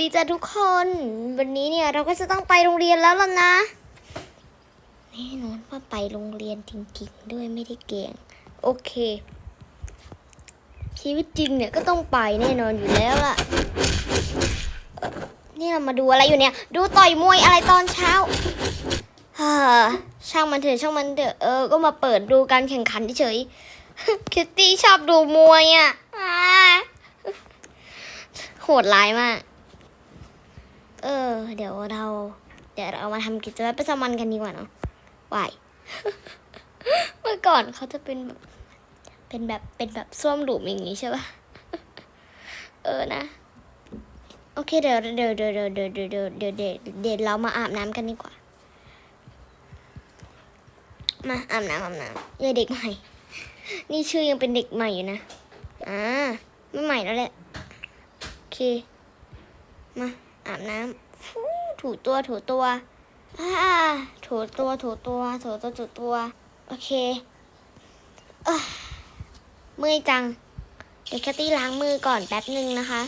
สวัสดีจ้ะทุกคน วันนี้เนี่ยเราก็จะต้องไปโรงเรียนแล้วล่ะนะแน่นอนว่าไปโรงเรียนจริงๆ ด้วยไม่ได้เก่งโอเค ชีวิตจริงเนี่ยก็ต้องไปแน่นอนอยู่แล้วล่ะเนี่เรามาดูอะไรอยู่เนี่ย ดูต่อยมวยอะไรตอนเช้าฮ่าช่างมันเถอะช่างมันเถอะเออ ก็มาเปิดดูการแข่งขันเฉยคิตตี้ชอบดูมวยอะอ่าโหดร้ายมาก เออ เดี๋ยวเรา เดี๋ยวเรามาทำกิจวัตรประจำวันกันดีกว่าเนาะวายเมื่อก่อนเขาจะเป็นแบบ เป็นแบบ เป็นแบบส้วมหลุมอย่างงี้ใช่ปะเออนะ โอเคเดี๋ยวเดี๋ยวเดี๋ยวเดี๋ยวเดี๋ยวเดี๋ยวเดี๋ยวเดี๋ยวเดี๋ยวเดี๋ยวเรามาอาบน้ำกันดีกว่า มาอาบน้ำอาบน้ำยายเด็กใหม่ นี่ชื่อยังเป็นเด็กใหม่อยู่นะ อ่า ไม่ใหม่แล้วแหละ โอเค มา อาบน้ำฟูถูตัวถูตัวถูตัวถูตัวถูตัวถูตัว โอเคเอ้อเมื่อยจัง เดี๋ยวแคตตี้ล้างมือก่อนแป๊บหนึ่งนะคะ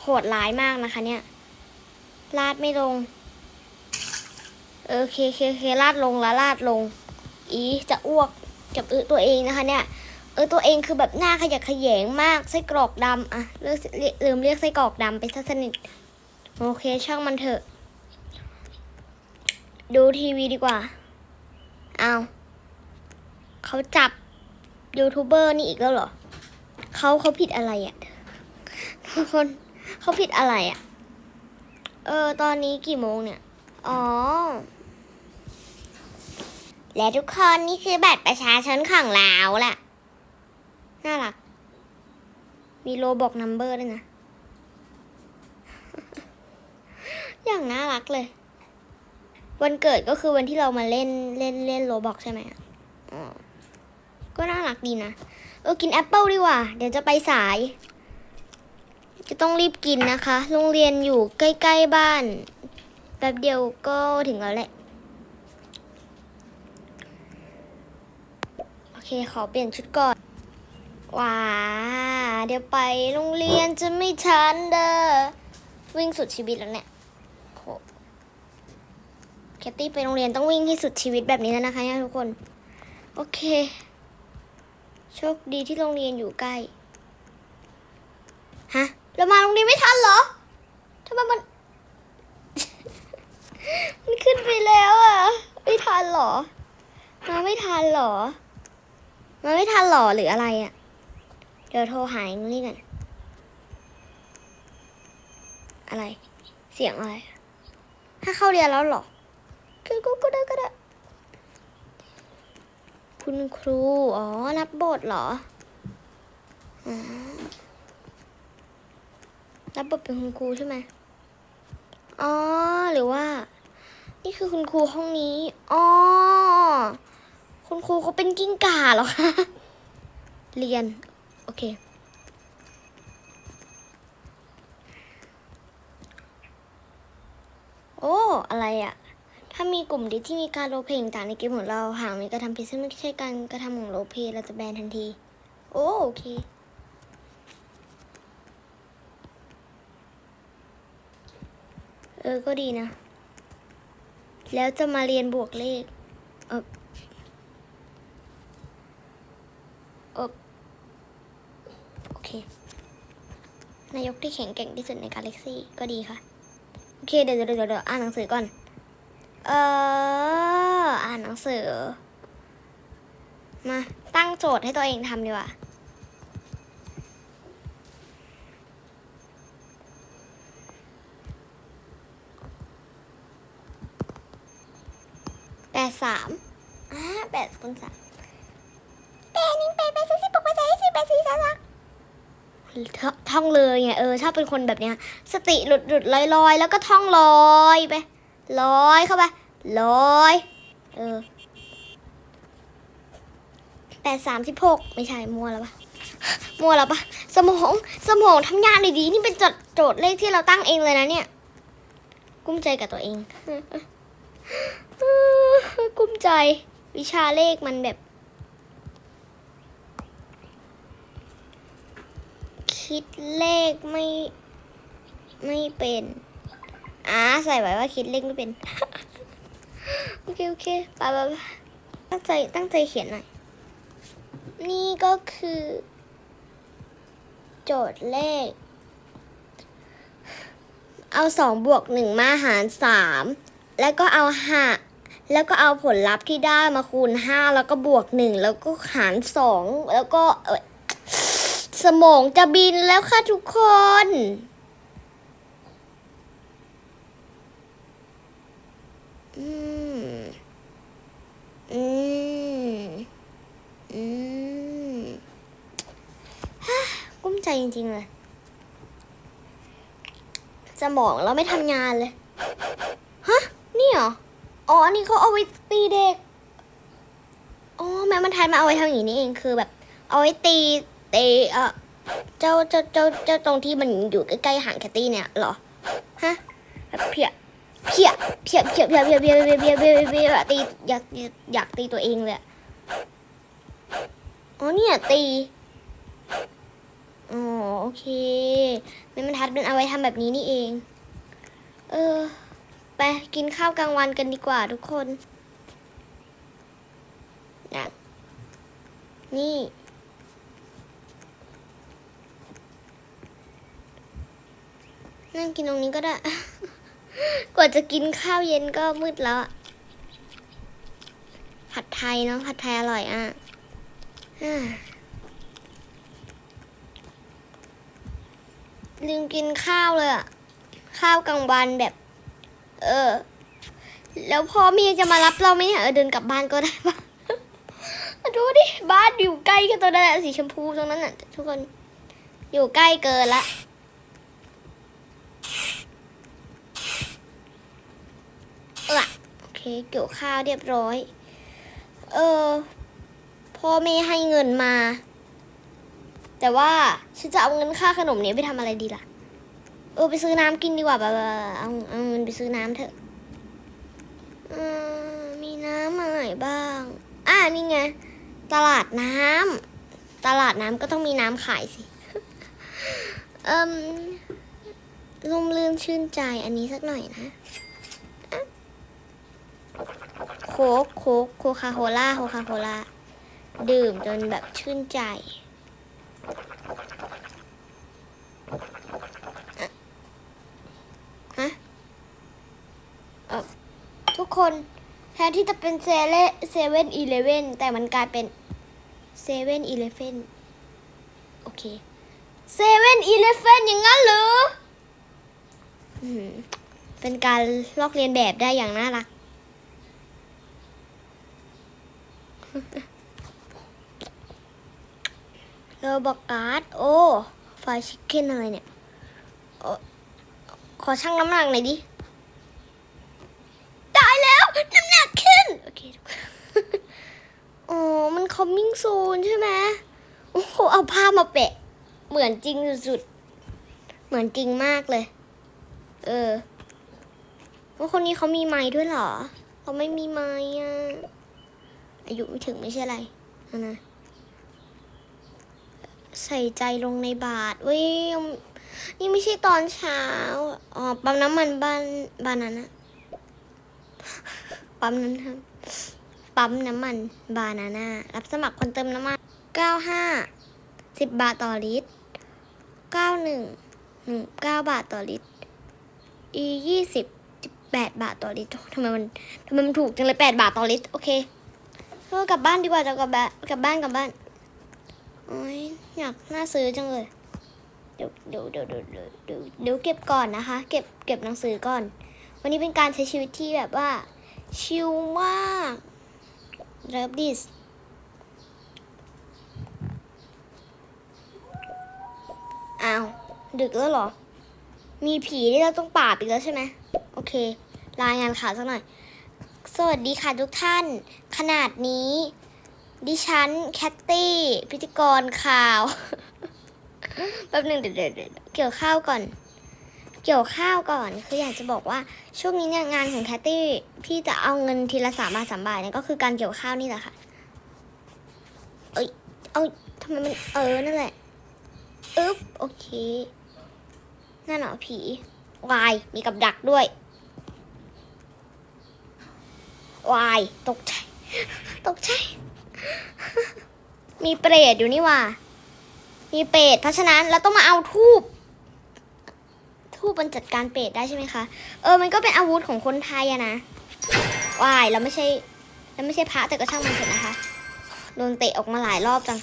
โหดร้ายมากนะคะเนี่ย ลาดไม่ลงเออโอเคโอเคโอเคลาดลงแล้วลาดลง อีจะอ้วกกับอึตัวเองนะคะเนี่ย เออตัวเองคือแบบหน้าขยะแขยงมากไส้กรอกดำอะเลือกลืมเรียกไส้กรอกดำไปซะสนิท โอเคช่างมันเถอะ ดูทีวีดีกว่า เอาเขาจับยูทูบเบอร์นี่อีกแล้วเหรอเขาเขาผิดอะไรอะ่ะทุกคนเขาผิดอะไรอะ่ะ เออ ตอนนี้กี่โมงเนี่ย อ๋อ และทุกคนนี่คือบัตรประชาชนของเราล่ะ น่ารัก มีโลบอกนัมเบอร์ด้วยนะ อย่างน่ารักเลย วันเกิดก็คือวันที่เรามาเล่นเล่นเล่นโลบอกใช่ไหมอ๋อก็น่ารักดีนะ เออกินแอปเปิลดีกว่า เดี๋ยวจะไปสาย จะต้องรีบกินนะคะ โรงเรียนอยู่ใกล้ ๆ บ้าน แป๊บเดียวก็ถึงแล้วแหละ โอเค ขอเปลี่ยนชุดก่อน ว้า เดี๋ยวไปโรงเรียนจะไม่ทันเด้อ วิ่งสุดชีวิตแล้วเนี่ย แคตตี้ไปโรงเรียนต้องวิ่งให้สุดชีวิตแบบนี้แล้วนะคะทุกคน โอเค โชคดีที่โรงเรียนอยู่ใกล้ ฮะ เรามาโรงเรียนไม่ทันเหรอทำไมมัน มันขึ้นไปแล้วอะ ไม่ทันเหรอ มาไม่ทันเหรอ มาไม่ทันเหรอหรืออะไรอะ เดี๋ยวโทรหาอย่างนี้กันอะไร เสียงอะไร ถ้าเข้าเรียนแล้วเหรอ ก็ก็ก็ได้ก็ได้คุณครู อ๋อ รับบทเหรออ๋อรับบทเป็นคุณครูใช่ไหมอ๋อ หรือว่า นี่คือคุณครูห้องนี้ อ๋อ คุณครูเขาเป็นกิ้งก่าเหรอคะ เรียน โอเค โอ้ อะไรอะ ถ้ามี กลุ่มดิที่มีการโรลเพลย์ต่างในเกมของเราหากมีการทำผิดซึ่งไม่ใช่การกระทำของโรลเพลเราจะแบนทันที โอโอเค เออ ก็ดีนะ แล้วจะมาเรียนบวกเลขเออเออโอเคนายกที่แข็งแกร่งที่สุดในกาแล็กซี่ก็ดีค่ะ โอเค เดี๋ยวเดี๋ยวเดี๋ยวอ่านหนังสือก่อน เออ อ่านหนังสือ มาตั้งโจทย์ให้ตัวเองทำดีกว่า แปดสามอ่าแปดคูณสามแปดหนึ่งแปดแปดสี่สิบหกแปดสี่สิบแปดสี่สามสามท่องท่องเลยไงเออชอบเป็นคนแบบเนี้ย สติหลุดหลุดลอยลอยแล้วก็ท่องลอยไป ลอยเข้าไปลอยเออแปดสามสิบหกไม่ใช่มัวแล้วปะมัวแล้วปะสมองสมองทำงานดีๆนี่เป็นโจทย์โจทย์เลขที่เราตั้งเองเลยนะเนี่ย กุ้มใจกับตัวเองกุ้มใจวิชาเลขมันแบบคิดเลขไม่ไม่เป็น อ่าใส่ไว้ว่าคิดเลขไม่เป็น โอเคโอเคไปไปไปตั้งใจตั้งใจเขียนหน่อย นี่ก็คือ โจทย์เลข เอาสองบวกหนึ่งมาหารสามแล้วก็เอาห้าแล้วก็เอาผลลัพธ์ที่ได้มาคูณห้าแล้วก็บวกหนึ่งแล้วก็หารสองแล้วก็สมองจะบินแล้วค่ะทุกคน อืมอืมอืมฮ่ากุ้มใจจริงๆเลยสมองเราไม่ทำงานเลย ฮะ นี่เหรอ อ๋อ อันนี้เขาเอาไว้ตีเด็ก อ๋อ แม่มันทายมาเอาไว้ทำอย่างนี้เอง คือแบบ เอาไว้ตีตีเออเจ้าเจ้าเจ้าเจ้าตรงที่มันอยู่ใกล้ๆหางแคตตี้เนี่ยเหรอ ฮะแบบเพีย เพียเพียเพียเพียเพียเพียเพียเพียเพียเพียตีอยากอยากตีตัวเองเลยอ๋อเนี่ยตีอ๋อโอเคแม่มันทัดเป็นเอาไว้ทำแบบนี้นี่เอง เออ ไปกินข้าวกลางวันกันดีกว่าทุกคนนะนี่นั่งกินตรงนี้ก็ได้ กว่าจะกินข้าวเย็นก็มืดแล้วอะผัดไทยเนาะผัดไทยอร่อยอะลืมกินข้าวเลยอะ ข้าวกลางวันแบบ เออ แล้วพ่อแม่จะมารับเราไหมเนี่ยเออเดินกลับบ้านก็ได้ปะดูดิ บ้านอยู่ใกล้กันตัวนั้นอะสีชมพูตรงนั้นน่ะ ทุกคนอยู่ใกล้เกินละ เออโอ เคเกี่ยวข้าวเรียบร้อย เออพ่อไม่ให้เงินมา แต่ว่าฉันจะเอาเงินค่าขนมนี้ไปทำอะไรดีล่ะ เออไปซื้อน้ำกินดีกว่าแบบเอาเอาเงินไปซื้อน้ำเถอะออมีน้ำอะไรบ้าง อ่านี่ไง ตลาดน้ำตลาดน้ำก็ต้องมีน้ำขายสิ เอิมลมลื่นชื่นใจอันนี้สักหน่อยนะ โค้กโค้กโคคาโคล่าโคคาโคล่าดื่มจนแบบชื่นใจ ฮะทุกคนแทนที่จะเป็นเซเลเซเว่นอีเลเว่นแต่มันกลายเป็นเซเว่นอีเลฟเนโอเคเซเว่นอีเลฟเนอย่างนั้นหรออืมเป็นการลอกเลียนแบบได้อย่างน่ารัก โรบอกการ์ดโอ้ไฟชิคเก้นอะไรเนี่ยอขอชั่งน้ำหนักหน่อยดิตายแล้ว น้ำหนักขึ้น โอเคทุกคนอ๋อ มัน coming soon ใช่ไหมโอ้โหเอาภามาแปะ เหมือนจริงสุดๆ เหมือนจริงมากเลย เออว่าคนนี้เขามีไม้ด้วยเหรอ เขาไม่มีไม้อะ อายุไม่ถึงไม่ใช่อะไรนะใส่ใจลงในบาทเว้ยนี่ไม่ใช่ตอนเช้าอ๋อปั๊มน้ำมันบ้านบ้านนั้นนะปั๊มนั้นครับปั๊มน้ำมันบานาน่ารับสมัครคนเติมน้ำมันเก้าห้าสิบบาทต่อลิตรเก้าหนึ่งหนึ่งเก้าบาทต่อลิตรอียี่สิบแปดบาทต่อลิตรทำไมมันทำไมมันถูกจังเลยแปดบาทต่อลิตร โอเค เออกลับบ้านดีกว่าจะกลับบ้านกลับบ้านกลับบ้านโอ้ยอยากน่าซื้อจังเลยเดี๋ยวเดี๋ยวเดี๋ยวเดี๋ยวเดี๋ยวเดี๋ยวเดี๋ยวเก็บก่อนนะคะ เก็บเก็บหนังสือก่อน วันนี้เป็นการใช้ชีวิตที่แบบว่า ชิลมากเลิฟดิสอ้าวดึกแล้วเหรอ มีผีที่เราต้องปราบอีกแล้วใช่ไหมโอเค รายงานข่าวสักหน่อย สวัสดีค่ะทุกท่าน ขนาดนี้ ดิฉัน แคตตี้ พิธีกรข่าว แป๊บหนึ่งเดี๋ยวเดี๋ยวกี่ยวข้าวก่อน เกี่ยวข้าวก่อน คืออยากจะบอกว่า ช่วงนี้เนี่ยงานของแคตตี้ พี่จะเอาเงินทีละสามบาทสามบาทเนี่ยก็คือการเกี่ยวข้าวนี่แหละค่ะ เอ้ย เอาทำไมมันเออนั่นแหละอึ๊บ โอเค นั่นเหรอผี วาย มีกับดักด้วย วาย ตกใจ ตกใจ มีเปรตอยู่นี่ว่า มีเปรตเพราะฉะนั้นเราต้องมาเอาทูบทูบมันจัดการเปรตได้ใช่ไหมคะ เออ มันก็เป็นอาวุธของคนไทยอะนะวายเราไม่ใช่เราไม่ใช่พระแต่ก็ช่างมันเถอะนะคะ โดนเตะออกมาหลายรอบจัง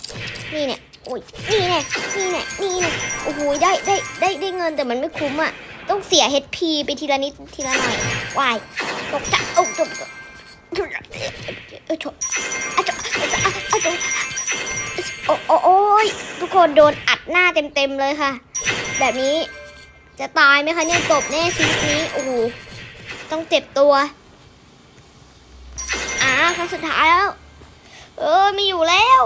นี่เนี่ยโอ้ยนี่เนี่ยนี่เนี่ยนี่เนี่ยโอ้โหได้ได้ได้ได้เงินแต่มันไม่คุ้มอะต้องเสีย HP ไปทีละนิดทีละหน่อยวายตกใจโอ้จบ โอ้โอยทุกคนโดนอัดหน้าเต็มๆเลยค่ะ แบบนี้จะตายไหมคะเนี่ยจบแน่ชีวิตนี้โอ้โหต้องเจ็บตัวอ่าครั้งสุดท้ายแล้ว เออไม่อยู่แล้ว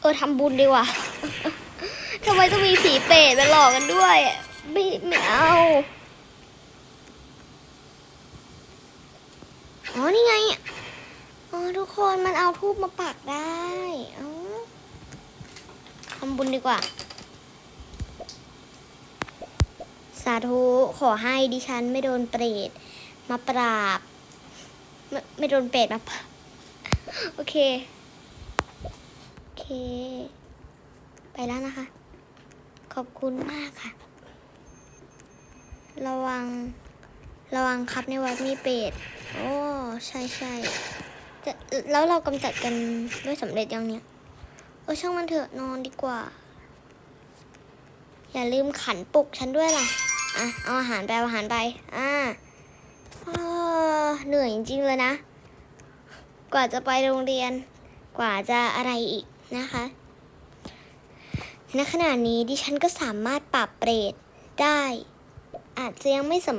เออทำบุญดีกว่าทำไมต้องมีผีเปรตมาหลอกกันด้วย ไม่ไม่เอา อ๋อนี่ไงอ๋อทุกคนมันเอาทูบมาปักได้อ๋อทำบุญดีกว่า สาธุขอให้ดิฉันไม่โดนเปรตมาปราบ ไม่ไม่โดนเปรตมาปราบโอเค โอเค ไปแล้วนะคะ ขอบคุณมากค่ะ ระวัง ระวังครับในวัดมีเป็ด โอ้ ใช่ใช่แล้วเรากำจัดกันด้วยสำเร็จยังเนี่ย โอ้ช่างมันเถอะนอนดีกว่า อย่าลืมขันปลุกฉันด้วยล่ะ อะ เอาอาหารไปเอาอาหารไป อ่าเออเหนื่อยจริงๆเลยนะ กว่าจะไปโรงเรียน กว่าจะอะไรอีกนะคะ ณขณะนี้ดิฉันก็สามารถปรับเปรตได้ อาจจะยังไม่สม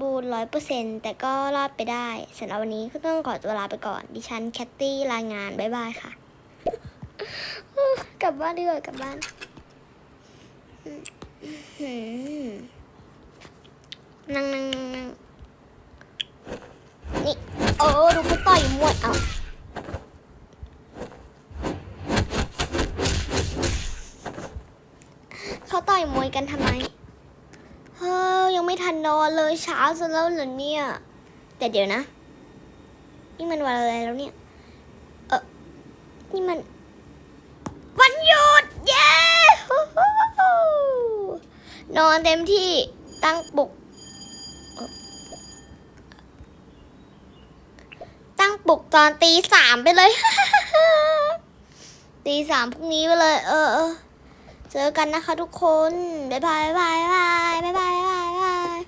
บูรณ์ร้อยเปอร์เซ็นต์แต่ก็รอดไปได้สำหรับวันนี้ก็ต้องขอตัวลาไปก่อน ดิฉันแคตตี้รายงาน บ๊ายบายค่ะ กลับบ้านดีกว่ากลับบ้านนั่งนั่งนั่งนั่งนี่เออดูเขาต่อยมวยเอาเขาต่อยมวยกันทำไม ยังไม่ทันนอนเลยเช้าซะแล้วเหรอเนี่ย แต่เดี๋ยวนะ นี่มันวันอะไรแล้วเนี่ย เออนี่มัน วันหยุด เย้ นอนเต็มที่ตั้งปลุก ตั้งปลุกตอนตีสามไปเลยตีสามพรุ่งนี้ไปเลย เออเจอกันนะคะทุกคนบายบายบายบายบ๊ายบาย บ๊ายบาย บ๊ายบาย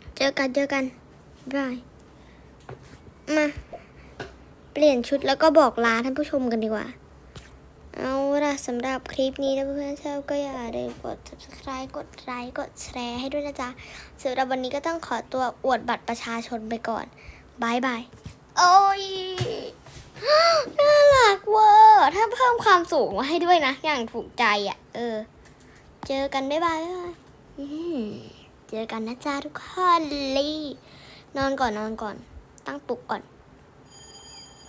เจ อกันเจอกันบายมา เปลี่ยนชุดแล้วก็บอกลาท่านผู้ชมกันดีกว่า เอาล่ะสำหรับคลิปนี้ถ้าเพื่อนๆชอบก็อย่าลืมกด subscribe กดไลค์กดแชร์ให้ด้วยนะจ๊ะสำหรับวันนี้ก็ต้องขอตัวอวดบัตรประชาชนไปก่อนบายบายโอ้ยน่ารักเวอร์ถ้าเพิ่มความสูงมาให้ด้วยนะ อย่างถูกใจอะ เออ เจอกันบ๊ายบายบ๊ายบายอืม เจอกันนะจ๊ะทุกคนลีนอนก่อนนอนก่อน ตั้งปลุกก่อน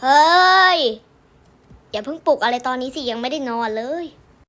เฮ้ย อย่าเพิ่งปลุกอะไรตอนนี้สิยังไม่ได้นอนเลย